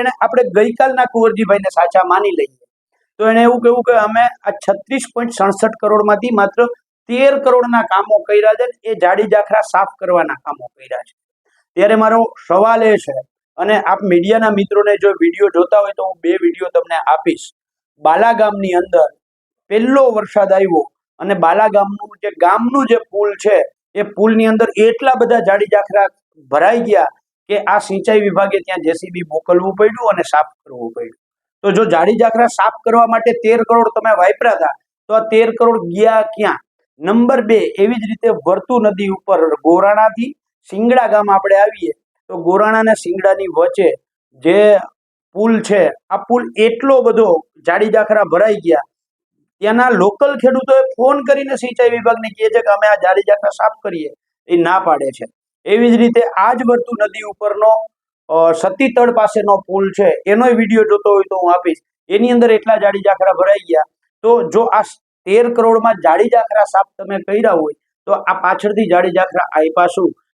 એને આપણે ગઈકાલના કુંવરજીભાઈને સાચા માની લઈએ. તો એને એવું કહેવું કે અમે આ છત્રીસ પોઈન્ટ સડસઠ કરોડમાંથી માત્ર તેર કરોડના કામો કર્યા છે એ જાડી જાખરા સાફ કરવાના કામો કર્યા છે. ત્યારે મારો સવાલ એ છે, અને આપ મીડિયાના મિત્રોને જો વીડિયો જોતા હોય તો હું બે વીડિયો તમને આપીશ. બાલા ગામની અંદર પહેલો વરસાદ આવ્યો અને બાલા ગામનું જે ગામનું જે પુલ છે, એ પુલની અંદર એટલા બધા જાડી જાખરા ભરાઈ ગયા કે આ સિંચાઈ વિભાગે ત્યાં જેસીબી મોકલવું પડ્યું અને સાફ કરવું પડ્યું. તો જો જાડી જાખરા સાફ કરવા માટે તેર કરોડ તમે વાપર્યા હતા, તો આ તેર કરોડ ગયા ક્યાં? નંબર બે, એવી જ રીતે વર્તુ નદી ઉપર ગોરાણાથી સિંગડા ગામ આપણે આવીએ, તો ગોરાણા અને સિંગડાની વચ્ચે જે પુલ છે, આ પુલ એટલો બધો જાડી જાખરા ભરાઈ ગયા. ત્યાંના લોકલ ખેડૂતોએ ફોન કરીને સિંચાઈ વિભાગને કહે છે કે અમે આ જાડી જાખરા સાફ કરીએ. એ ના પાડે છે. એવી જ રીતે આ જ વર્તુ નદી ઉપરનો સતીતળ પાસેનો પુલ છે, એનોય વીડિયો જોતો હોય તો હું આપીશ. એની અંદર એટલા જાડી જાખરા ભરાઈ ગયા. તો જો આ તેર કરોડમાં જાડી જાખરા સાફ તમે કર્યા હોય, તો આ પાછળથી જાડી જાખરા આપ્યા શું